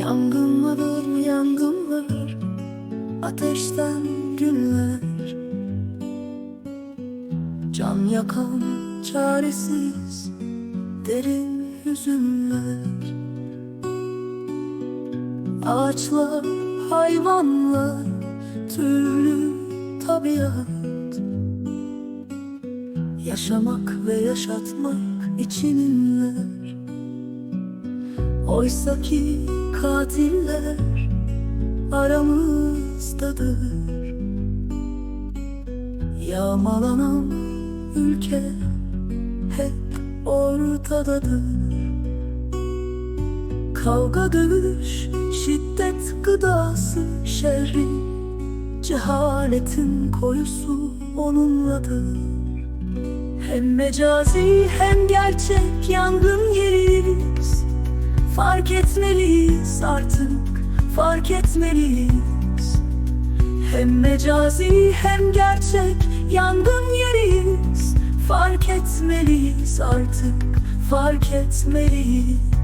Yangınlar, yangınlar Ateşten günler. Can yakan çaresiz Derin hüzünler. Ağaçlar, hayvanlar Türlü tabiat. Yaşamak ve yaşatmak için inler Oysa ki katiller aramızdadır. Yağmalanan ülke hep ortadadır. Kavga dövüş, şiddet gıdası şerrin Cehaletin koyusu onunladır. Hem mecazi hem gerçek yangın yeriyiz Fark etmeliyiz artık, fark etmeliyiz. Hem mecazi hem gerçek yangın yeriyiz. Fark etmeliyiz artık, fark etmeliyiz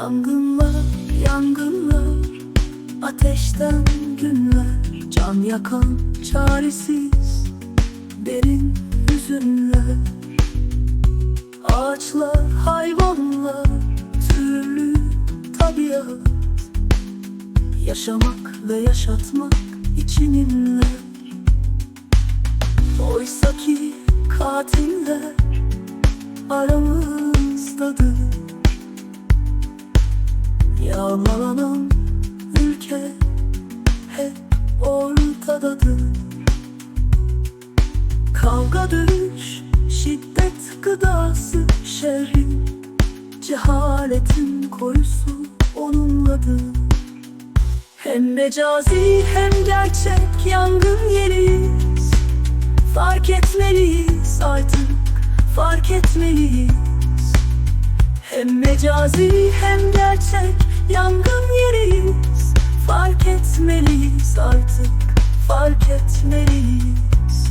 Yangınlar, yangınlar Ateşten günler. Can yakan çaresiz Derin hüzünler. Ağaçlar, hayvanlar Türlü tabiat. Yaşamak ve yaşatmak için inler. Oysa ki katiller Aramızdadır Yağmalanan ülke hep ortadadır. Kavga dövüş, şiddet gıdası şerrin Cehaletin koyusu onunladır. Hem mecazi hem gerçek yangın yeriyiz. Fark etmeliyiz artık, fark etmeliyiz. Hem mecazi hem gerçek yangın yeriyiz Fark etmeliyiz artık fark etmeliyiz.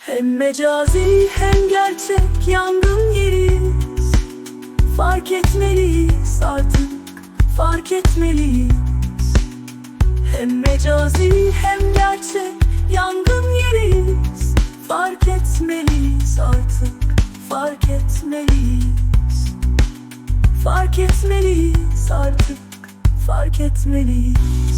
Hem mecazi hem gerçek yangın yeriyiz Fark etmeliyiz artık fark etmeliyiz. Hem mecazi hem gerçek yangın yeriyiz Fark etmeliyiz artık fark etmeliyiz Fark etmeliyiz artık Fark etmeliyiz